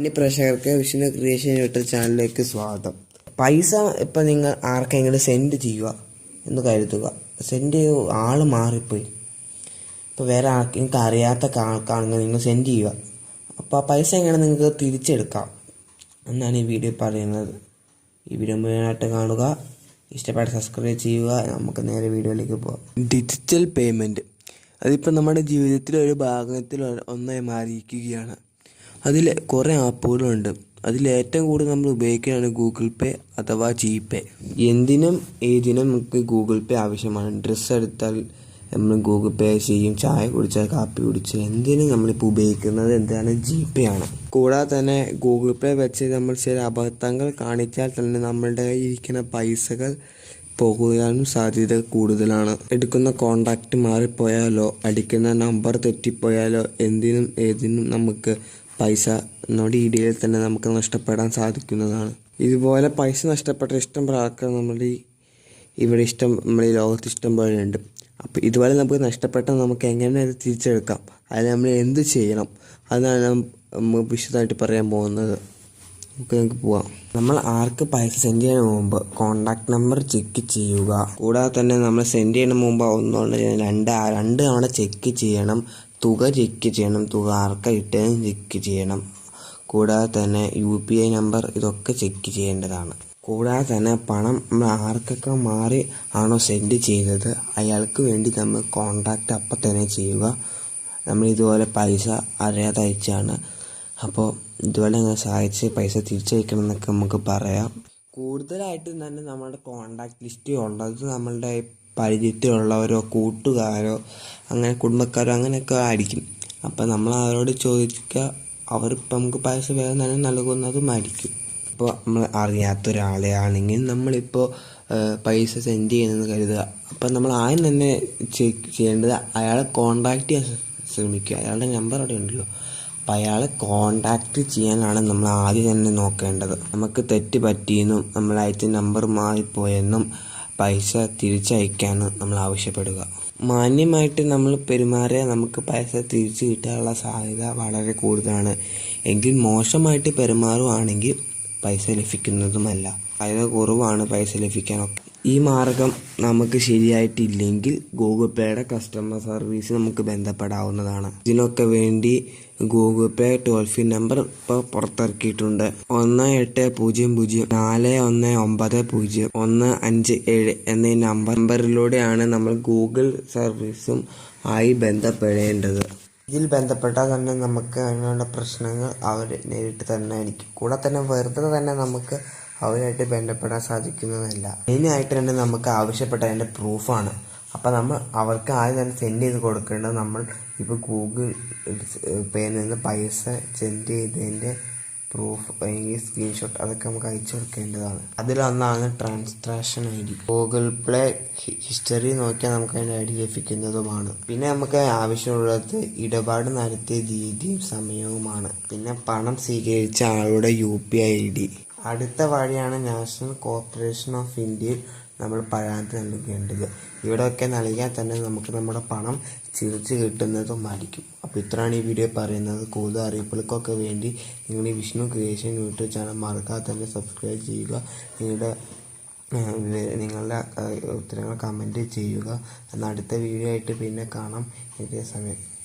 ഇനി പ്രേക്ഷകർക്ക് Vishnu creation YouTube ചാനലിലേക്ക് സ്വാഗതം. പൈസ ഇപ്പം നിങ്ങൾ ആർക്കെങ്കിലും സെൻഡ് ചെയ്യുക എന്ന് കരുതുക. സെൻഡ് ആൾ മാറിപ്പോയി. ഇപ്പോൾ വേറെ ആൾക്ക് നിങ്ങൾക്ക് അറിയാത്ത ആൾക്കാണെങ്കിൽ നിങ്ങൾ സെൻഡ് ചെയ്യുക. അപ്പോൾ ആ പൈസ എങ്ങനെ നിങ്ങൾക്ക് തിരിച്ചെടുക്കാം? എന്നാണ് ഈ വീഡിയോ പറയുന്നത്. ഈ വീഡിയോ മുഴുവനായിട്ട് കാണുക. ഇഷ്ടപ്പെട്ട സബ്സ്ക്രൈബ് ചെയ്യുക. നമുക്ക് നേരെ വീഡിയോയിലേക്ക് പോകാം ഡിജിറ്റൽ പേയ്മെന്റ് അതിപ്പോൾ നമ്മുടെ ജീവിതത്തിലെ ഒരു ഭാഗത്തിൽ ഒന്നായി മാറിയിരിക്കുകയാണ്. അതിൽ കുറേ ആപ്പുകളുണ്ട് അതിൽ ഏറ്റവും കൂടുതൽ നമ്മൾ ഉപയോഗിക്കുകയാണ് ഗൂഗിൾ പേ അഥവാ ജി പേ എന്തിനും ഏതിനും നമുക്ക് ഗൂഗിൾ പേ ആവശ്യമാണ്. ഡ്രസ്സ് എടുത്താൽ നമ്മൾ ഗൂഗിൾ പേ ചെയ്യും. ചായ കുടിച്ചാൽ കാപ്പി കുടിച്ച് എന്തിനും നമ്മളിപ്പോൾ ഉപയോഗിക്കുന്നത് എന്താണ് ജി പേ ആണ്. കൂടാതെ തന്നെ ഗൂഗിൾ പേ വെച്ച് നമ്മൾ ചില അബദ്ധങ്ങൾ കാണിച്ചാൽ തന്നെ നമ്മളുടെ ഇരിക്കുന്ന പൈസകൾ പോകുവാനും സാധ്യത കൂടുതലാണ്. എടുക്കുന്ന കോണ്ടാക്റ്റ് മാറിപ്പോയാലോ അടിക്കുന്ന നമ്പർ തെറ്റിപ്പോയാലോ എന്തിനും ഏതിനും നമുക്ക് പൈസ നമ്മുടെ ഇടയിൽ തന്നെ നമുക്ക് നഷ്ടപ്പെടാൻ സാധിക്കുന്നതാണ്. ഇതുപോലെ പൈസ നഷ്ടപ്പെട്ട ഇഷ്ടം പോലെ നമ്മുടെ ഇവിടെ ഇഷ്ടം നമ്മുടെ ലോകത്ത് ഇഷ്ടം പോലെ ഉണ്ട്. അപ്പോൾ ഇതുപോലെ നമുക്ക് നഷ്ടപ്പെട്ട നമുക്ക് എങ്ങനെ അത് തിരിച്ചെടുക്കാം? അതിൽ നമ്മൾ എന്ത് ചെയ്യണം? അതാണ് നമ്മൾ വിശദമായിട്ട് പറയാൻ പോകുന്നത്. നമുക്ക് നമുക്ക് പോവാം. നമ്മൾ ആർക്ക് പൈസ സെൻഡ് ചെയ്യുന്ന മുമ്പ് കോണ്ടാക്ട് നമ്പർ ചെക്ക് ചെയ്യുക. കൂടാതെ തന്നെ നമ്മൾ സെൻഡ് ചെയ്യുന്ന മുമ്പ് ഒന്നുകൊണ്ട് രണ്ട് രണ്ട് തവണ ചെക്ക് ചെയ്യണം. തുക ചെക്ക് ചെയ്യണം തുക ആർക്കാ ചെക്ക് ചെയ്യണം. കൂടാതെ തന്നെ യു പി ഐ നമ്പർ ഇതൊക്കെ ചെക്ക് ചെയ്യേണ്ടതാണ്. കൂടാതെ തന്നെ പണം ആർക്കൊക്കെ മാറി ആണോ സെൻഡ് ചെയ്തത് അയാൾക്ക് വേണ്ടി നമ്മൾ കോണ്ടാക്ട് അപ്പം തന്നെ ചെയ്യുക. നമ്മൾ ഇതുപോലെ പൈസ അറിയാതെ അയച്ചാണ് അപ്പോൾ ഇതുപോലെ അങ്ങനെ സഹായിച്ച് പൈസ തിരിച്ചയക്കണം എന്നൊക്കെ നമുക്ക് പറയാം. കൂടുതലായിട്ട് തന്നെ നമ്മുടെ കോണ്ടാക്ട് ലിസ്റ്റ് ഉള്ളത് നമ്മളുടെ പരിചയത്തിലുള്ളവരോ കൂട്ടുകാരോ അങ്ങനെ കുടുംബക്കാരോ അങ്ങനെയൊക്കെ ആയിരിക്കും. അപ്പം നമ്മൾ അവരോട് ചോദിക്കുക അവരിപ്പം നമുക്ക് പൈസ വേഗം തന്നെ നൽകുന്നതുമായിരിക്കും. ഇപ്പോൾ നമ്മൾ അറിയാത്ത ഒരാളെ ആണെങ്കിൽ നമ്മളിപ്പോൾ പൈസ സെൻഡ് ചെയ്യുന്നതെന്ന് കരുതുക. അപ്പം നമ്മൾ ആദ്യം തന്നെ ചെയ്യേണ്ടത് അയാളെ കോണ്ടാക്ട് ചെയ്യാൻ ശ്രമിക്കുക. അയാളുടെ നമ്പർ അവിടെ ഉണ്ടല്ലോ. അപ്പം അയാളെ കോണ്ടാക്ട് ചെയ്യാനാണ് നമ്മൾ ആദ്യം തന്നെ നോക്കേണ്ടത്. നമുക്ക് തെറ്റ് പറ്റിയെന്നും നമ്മൾ അയച്ച നമ്പർ മാറിപ്പോയെന്നും പൈസ തിരിച്ചയക്കാണ് നമ്മൾ ആവശ്യപ്പെടുക മാന്യമായിട്ട് നമ്മൾ പെരുമാറിയാൽ നമുക്ക് പൈസ തിരിച്ചു കിട്ടാനുള്ള സാധ്യത വളരെ കൂടുതലാണ്. എങ്കിൽ മോശമായിട്ട് പെരുമാറുകയാണെങ്കിൽ പൈസ ലഭിക്കുന്നതുമല്ല. പൈസ കുറവാണ് പൈസ ലഭിക്കാനൊക്കെ. ഈ മാർഗം നമുക്ക് ശരിയായിട്ടില്ലെങ്കിൽ ഗൂഗിൾ പേയുടെ കസ്റ്റമർ സർവീസ് നമുക്ക് ബന്ധപ്പെടാവുന്നതാണ്. ഇതിനൊക്കെ വേണ്ടി Google pay toll free number ഇപ്പോൾ പുറത്തിറക്കിയിട്ടുണ്ട്. ഒന്ന് എട്ട് പൂജ്യം പൂജ്യം നാല് ഒന്ന് ഒമ്പത് പൂജ്യം ഒന്ന് അഞ്ച് ഏഴ് എന്നീ നമ്പർ നമ്പറിലൂടെയാണ് നമ്മൾ ഗൂഗിൾ സർവീസും ആയി ബന്ധപ്പെടേണ്ടത്. ഇതിൽ ബന്ധപ്പെട്ടാൽ തന്നെ നമുക്ക് അതിനുള്ള പ്രശ്നങ്ങൾ അവർ നേരിട്ട് തന്നെ ആയിരിക്കും. കൂടെ തന്നെ വെറുതെ തന്നെ നമുക്ക് അവരുമായിട്ട് ബന്ധപ്പെടാൻ സാധിക്കുന്നതല്ല. മെയിനായിട്ട് തന്നെ നമുക്ക് ആവശ്യപ്പെട്ട അതിന്റെ പ്രൂഫാണ്. അപ്പം നമ്മൾ അവർക്ക് ആദ്യം തന്നെ സെൻഡ് ചെയ്ത് കൊടുക്കേണ്ടത് നമ്മൾ ഇപ്പോൾ ഗൂഗിൾ പേയിൽ നിന്ന് പൈസ സെൻഡ് ചെയ്തതിന്റെ പ്രൂഫ് അല്ലെങ്കിൽ സ്ക്രീൻഷോട്ട് അതൊക്കെ നമുക്ക് അയച്ചു കൊടുക്കേണ്ടതാണ്. അതിലൊന്നാണ് transaction I D Google play history നോക്കിയാൽ നമുക്ക് അതിന്റെ ഐ ഡി ലഭിക്കുന്നതുമാണ്. പിന്നെ നമുക്ക് ആവശ്യമുള്ളത് ഇടപാട് നടത്തിയ രീതിയും സമയവുമാണ്. പിന്നെ പണം സ്വീകരിച്ച ആളുടെ യു പി ഐ ഡി. അടുത്ത വഴിയാണ് നാഷണൽ കോർപ്പറേഷൻ ഓഫ് ഇന്ത്യയിൽ നമ്മൾ പരാതി നൽകേണ്ടത്. ഇവിടെയൊക്കെ നൽകിയാൽ തന്നെ നമുക്ക് നമ്മുടെ പണം തിരിച്ചു കിട്ടുന്നതുമായിരിക്കും അപ്പോൾ ഇത്രയാണ് ഈ വീഡിയോ പറയുന്നത്. കൂടുതൽ അറിയിപ്പുകൾക്കൊക്കെ വേണ്ടി നിങ്ങൾ ഈ വിഷ്ണു ക്രിയേഷൻ യൂട്യൂബ് ചാനൽ മറക്കാതെ തന്നെ സബ്സ്ക്രൈബ് ചെയ്യുക. നിങ്ങളുടെ നിങ്ങളുടെ ഉത്തരങ്ങൾ കമന്റ് ചെയ്യുക. എന്നാൽ അടുത്ത വീഡിയോ ആയിട്ട് പിന്നെ കാണാം. ഇതേ സമയം.